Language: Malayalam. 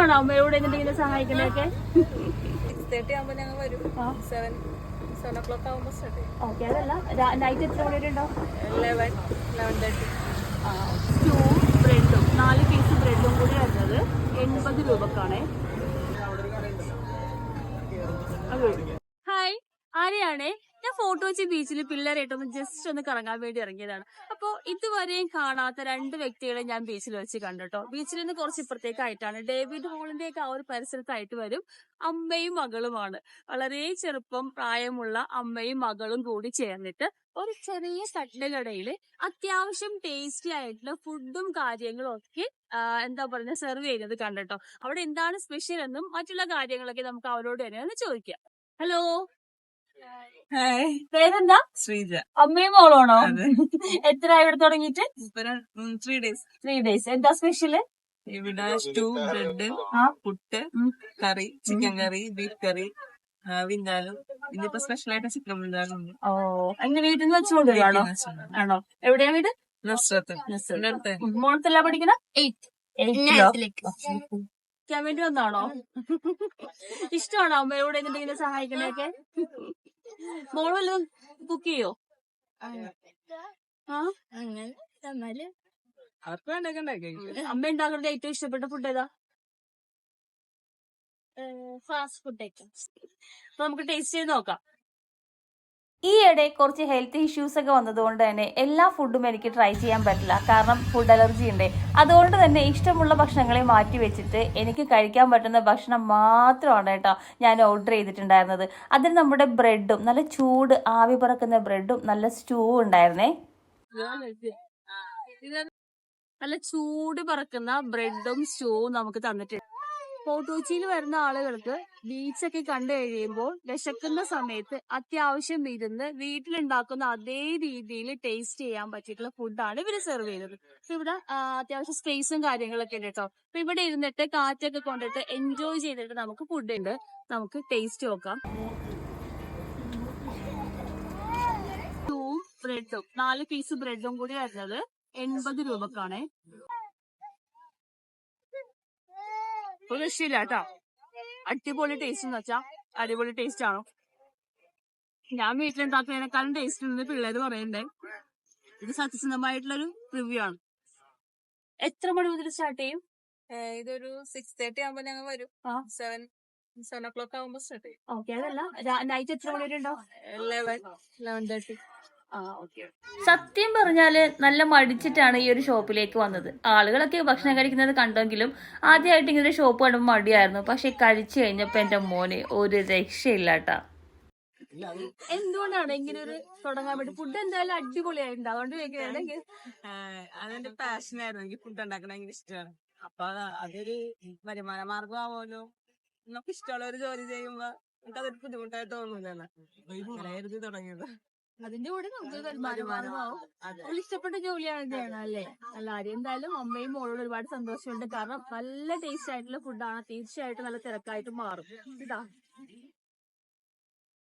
ഇഷ്ടമാണോ അമ്മയോട് എന്തെങ്കിലും സഹായിക്കണൊക്കെ സിക്സ് തേർട്ടി ആകുമ്പോൾ ഞങ്ങൾ വരും. സെവൻ സെവൻ ഒ ക്ലോക്ക് ആകുമ്പോൾ സ്റ്റാർട്ട് ചെയ്യും. ഓക്കെ അതല്ല. നൈറ്റ് എത്ര മണി വരെ ഉണ്ടാവും ലെവൻ ലെവൻ തേർട്ടി സ്റ്റൂ ബ്രെഡും നാല് പീസ് ബ്രെഡും കൂടി വരുന്നത് എൺപത് രൂപക്കാണേ. ഹായ് ആരെയാണേ? ഞാൻ ഫോട്ടോ വെച്ച് ബീച്ചിൽ പിള്ളേരായിട്ടൊന്ന് ജസ്റ്റ് ഒന്ന് കറങ്ങാൻ വേണ്ടി ഇറങ്ങിയതാണ്. അപ്പോൾ ഇതുവരെയും കാണാത്ത രണ്ട് വ്യക്തികളെ ഞാൻ ബീച്ചിൽ വെച്ച് കണ്ടുട്ടോ. ബീച്ചിൽ നിന്ന് കുറച്ച് ഇപ്പുറത്തേക്കായിട്ടാണ്. ഡേവിഡ് ഹോളിന്റെ ഒക്കെ ആ ഒരു പരിസരത്തായിട്ട് വരും. അമ്മയും മകളുമാണ്. വളരെ ചെറുപ്പം പ്രായമുള്ള അമ്മയും മകളും കൂടി ചേർന്നിട്ട് ഒരു ചെറിയ തട്ടുകടയിൽ അത്യാവശ്യം ടേസ്റ്റി ആയിട്ടുള്ള ഫുഡും കാര്യങ്ങളും ഒക്കെ എന്താ പറയുക സെർവ് ചെയ്യുന്നത് കണ്ടട്ടോ. അവിടെ എന്താണ് സ്പെഷ്യൽ എന്നും മറ്റുള്ള കാര്യങ്ങളൊക്കെ നമുക്ക് അവരോട് തന്നെ ഒന്ന് ചോദിക്കാം. ഹലോ പേരെന്താ? ശ്രീജ. അമ്മയും മോളാണോ. എത്ര ഇവിടെ തുടങ്ങിയിട്ട്? ത്രീ ഡേയ്സ് ത്രീ ഡേയ്സ് എന്താ സ്പെഷ്യൽ ഇവിടെ സ്റ്റൂ ബ്രെഡ് ആ. പുട്ട് കറി ചിക്കൻ കറി ബീഫ് കറി വിന്താലും ഇന്നിപ്പോ സ്പെഷ്യൽ ആയിട്ട് ചിക്കൻ വിന്താലും ഓ അങ്ങനെ വീട്ടിൽ നിന്ന് വെച്ചുകൊണ്ടുവരാണോ ആണോ? എവിടെയാ വീട്? നസ്രത്ത്. നസ്രത്ത്. അടുത്ത് മോളത്തെല്ലാം പഠിക്കണ വേണ്ടി വന്നാണോ? ഇഷ്ടമാണോ അമ്മയോട് എന്തെങ്കിലും സഹായിക്കണൊക്കെ? മോൾ വല്ലതും കുക്ക് ചെയ്യോ? ആ? അമ്മ ഉണ്ടാക്കുന്നത് ഏറ്റവും ഇഷ്ടപ്പെട്ട ഫുഡ് ഏതാ? ഫാസ്റ്റ് ഫുഡ് ഐറ്റംസ് അപ്പൊ നമുക്ക് ടേസ്റ്റ് ചെയ്ത് നോക്കാം. ഈയിടെ കുറച്ച് ഹെൽത്ത് ഇഷ്യൂസ് ഒക്കെ വന്നതുകൊണ്ട് തന്നെ എല്ലാ ഫുഡും എനിക്ക് ട്രൈ ചെയ്യാൻ പറ്റില്ല. കാരണം ഫുഡ് അലർജി ഉണ്ട്. അതുകൊണ്ട് തന്നെ ഇഷ്ടമുള്ള ഭക്ഷണങ്ങളെ മാറ്റി വെച്ചിട്ട് എനിക്ക് കഴിക്കാൻ പറ്റുന്ന ഭക്ഷണം മാത്രമാണ് കേട്ടോ ഞാൻ ഓർഡർ ചെയ്തിട്ടുണ്ടായിരുന്നത്. അതിൽ നമ്മുടെ ബ്രെഡും നല്ല ചൂട് ആവി പറക്കുന്ന ബ്രെഡും നല്ല സ്റ്റൂ ഉണ്ടായിരുന്നേ. നല്ല ചൂട് പറക്കുന്ന ബ്രെഡും സ്റ്റൂവും നമുക്ക് തന്നിട്ടുണ്ട്. ഫോർട്ട് കൊച്ചിയിൽ വരുന്ന ആളുകൾക്ക് ബീച്ചൊക്കെ കണ്ടു കഴിയുമ്പോൾ വിശക്കുന്ന സമയത്ത് അത്യാവശ്യം ഇരുന്ന് വീട്ടിലുണ്ടാക്കുന്ന അതേ രീതിയിൽ ടേസ്റ്റ് ചെയ്യാൻ പറ്റിയിട്ടുള്ള ഫുഡാണ് ഇവർ സെർവ് ചെയ്തത് അപ്പൊ ഇവിടെ അത്യാവശ്യം സ്പേസും കാര്യങ്ങളൊക്കെ ഉണ്ട് കേട്ടോ. അപ്പൊ ഇവിടെ ഇരുന്നിട്ട് കാറ്റൊക്കെ കൊണ്ടിട്ട് എൻജോയ് ചെയ്തിട്ട് നമുക്ക് ഫുഡ് ഉണ്ട്. നമുക്ക് ടേസ്റ്റ് നോക്കാം. ബ്രെഡും നാല് പീസ് ബ്രെഡും കൂടി വരുന്നത് എൺപത് രൂപക്കാണേ. ഒരു രക്ഷയില്ല കേട്ടോ അടിപൊളി ടേസ്റ്റ് എന്ന് വെച്ചാ അടിപൊളി ടേസ്റ്റ് ആണോ ഞാൻ വീട്ടിലുണ്ടാക്കുന്നതിനേക്കാളും ടേസ്റ്റ് ഉണ്ടെന്ന് പിള്ളേര് പറയണ്ടേ ഇത് സത്യസന്ധമായിട്ടുള്ളൊരു റിവ്യൂ ആണ്. എത്ര മണി മുതൽ സ്റ്റാർട്ട് ചെയ്യും? ഇതൊരു സിക്സ് തേർട്ടി ആകുമ്പോൾ ഞങ്ങൾ വരും. സെവൻ സെവൻ ഒ ക്ലോക്ക് ആകുമ്പോ സ്റ്റാർട്ട് ചെയ്യും. ഓക്കെ അതല്ല നൈറ്റ് എത്ര മണി വരെ ഉണ്ടോ ലെവൻ ലെവൻ തേർട്ടി സത്യം പറഞ്ഞാൽ നല്ല മടിച്ചിട്ടാണ് ഈ ഒരു ഷോപ്പിലേക്ക് വന്നത്. ആളുകളൊക്കെ ഭക്ഷണം കഴിക്കുന്നത് കണ്ടെങ്കിലും ആദ്യമായിട്ട് ഇങ്ങനെ ഒരു ഷോപ്പ് കാണുമ്പോൾ മടിയായിരുന്നു. പക്ഷെ കഴിച്ചു കഴിഞ്ഞപ്പോ എന്റെ മോനെ ഒരു രക്ഷയില്ലാട്ട. എന്തുകൊണ്ടാണ് ഇങ്ങനെ ഒരു തുടങ്ങാൻ വേണ്ടി? ഫുഡ് എന്തായാലും അടിപൊളിയായിട്ടുണ്ട്. അതുകൊണ്ട് ചോദിക്കുകയാണെങ്കിൽ അതെന്റെ പാഷനായിരുന്നു എനിക്ക് ഫുഡ് ഉണ്ടാക്കണ ഭയങ്കര ഇഷ്ടമാണ്. അപ്പൊ അത് അതൊരു വരുമാന മാർഗം ആവുമല്ലോ നമുക്ക് ഇഷ്ടമുള്ള ഒരു ജോലി ചെയ്യുമ്പോ നമുക്ക് അതൊരു ബുദ്ധിമുട്ടായിട്ട് തോന്നുന്നില്ല തുടങ്ങിയത്. അതിന്റെ കൂടെ നമുക്ക് അവൾ ഇഷ്ടപ്പെട്ട ജോലിയാണ് ചെയ്യണം അല്ലേ? അല്ല ആരും എന്തായാലും അമ്മയും മോളോട് ഒരുപാട് സന്തോഷമുണ്ട്. കാരണം നല്ല ടേസ്റ്റ് ആയിട്ടുള്ള ഫുഡാണ് തീർച്ചയായിട്ടും നല്ല തിരക്കായിട്ട് മാറും. ഇതാ.